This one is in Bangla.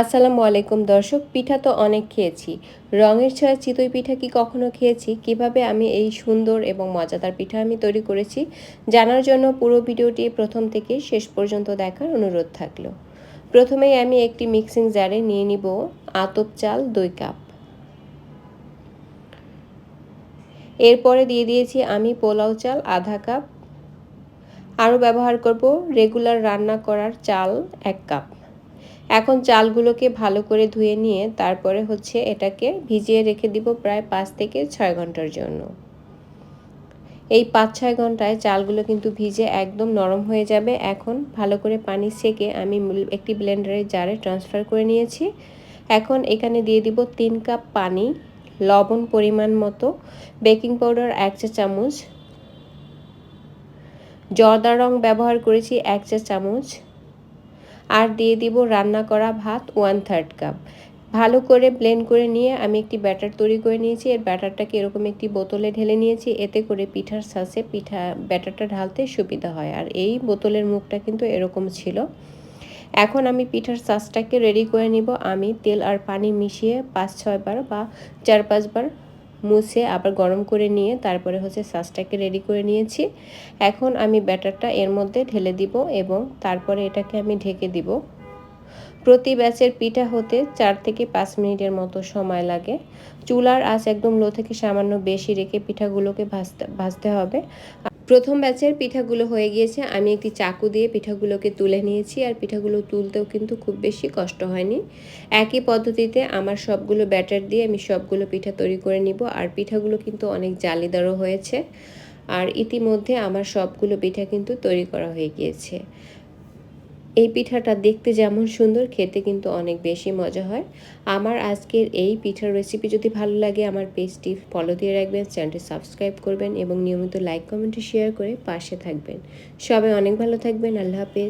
আসসালামু আলাইকুম দর্শক, পিঠা তো অনেক খেয়েছি। রঙের ছয় চিতই পিঠা কি কখনো খেয়েছি? কীভাবে আমি এই সুন্দর এবং মজাদার পিঠা আমি তৈরি করেছি? জানার জন্য পুরো ভিডিওটি প্রথম থেকে শেষ পর্যন্ত দেখার অনুরোধ থাকল। প্রথমেই আমি একটি মিক্সিং জারে নিয়ে নিব আতপ চাল দুই কাপ। এরপরে দিয়ে দিয়েছি আমি পোলাও চাল আধা কাপ। আরও ব্যবহার করব রেগুলার রান্না করার চাল এক কাপ। এখন চালগুলোকে ভালো করে ধুয়ে নিয়ে তারপরে হচ্ছে এটাকে ভিজিয়ে রেখে দিব প্রায় পাঁচ থেকে ছয় ঘণ্টার জন্য। এই পাঁচ ছয় ঘন্টায় চালগুলো কিন্তু ভিজে একদম নরম হয়ে যাবে। এখন ভালো করে পানি সেকে আমি একটি ব্লেন্ডারের জারে ট্রান্সফার করে নিয়েছি। এখন এখানে দিয়ে দিব তিন কাপ পানি, লবণ পরিমাণ মতো, বেকিং পাউডার এক চা চামচ জর্দা রং ব্যবহার করেছি এক চা চামচ আর দিয়ে দিব রান্না করা ভাত ওয়ান থার্ড কাপ ভালো করে ব্লেন্ড করে নিয়ে আমি একটি ব্যাটার তৈরি করে নিয়েছি। এর ব্যাটারটাকে এরকম একটি বোতলে ঢেলে নিয়েছি। এতে করে পিঠার সাসে পিঠা, ব্যাটারটা ঢালতে সুবিধা হয়। আর এই বোতলের মুখটা কিন্তু এরকম ছিল। এখন আমি পিঠার সাসটাকে রেডি করে নিব। আমি তেল আর পানি মিশিয়ে পাঁচ ছয়বার বা চার পাঁচবার মুছে আবার গরম করে নিয়ে তারপরে হচ্ছে সাসটাকে রেডি করে নিয়েছি। এখন আমি ব্যাটারটা এর মধ্যে ঢেলে দিব এবং তারপরে এটাকে আমি ঢেকে দিব। প্রতি ব্যাচের পিঠা হতে চার থেকে পাঁচ মিনিটের মতো সময় লাগে। চুলার আঁচ একদম লো থেকে সামান্য বেশি রেখে পিঠাগুলোকে ভাজতে ভাজতে হবে। প্রথম ব্যাচের পিঠাগুলো হয়ে গিয়েছে। আমি একটি চাকু দিয়ে পিঠাগুলোকে তুলে নিয়েছি আর পিঠাগুলো তুলতেও কিন্তু খুব বেশি কষ্ট হয়নি। একই পদ্ধতিতে আমার সবগুলো ব্যাটার দিয়ে আমি সবগুলো পিঠা তৈরি করে নিব আর পিঠাগুলো কিন্তু অনেক জালিদারও হয়েছে। আর ইতিমধ্যে আমার সবগুলো পিঠা কিন্তু তৈরি করা হয়ে গিয়েছে। এই পিঠাটা দেখতে যেমন সুন্দর, খেতে কিন্তু অনেক বেশি মজা হয়। আমার আজকের এই পিঠার রেসিপি যদি ভালো লাগে, আমার পেজটি ফলো দিয়ে রাখবেন চ্যানেলটি সাবস্ক্রাইব করবেন এবং নিয়মিত লাইক কমেন্টে শেয়ার করে পাশে থাকবেন। সবাই অনেক ভালো থাকবেন, আল্লাহ হাফেজ।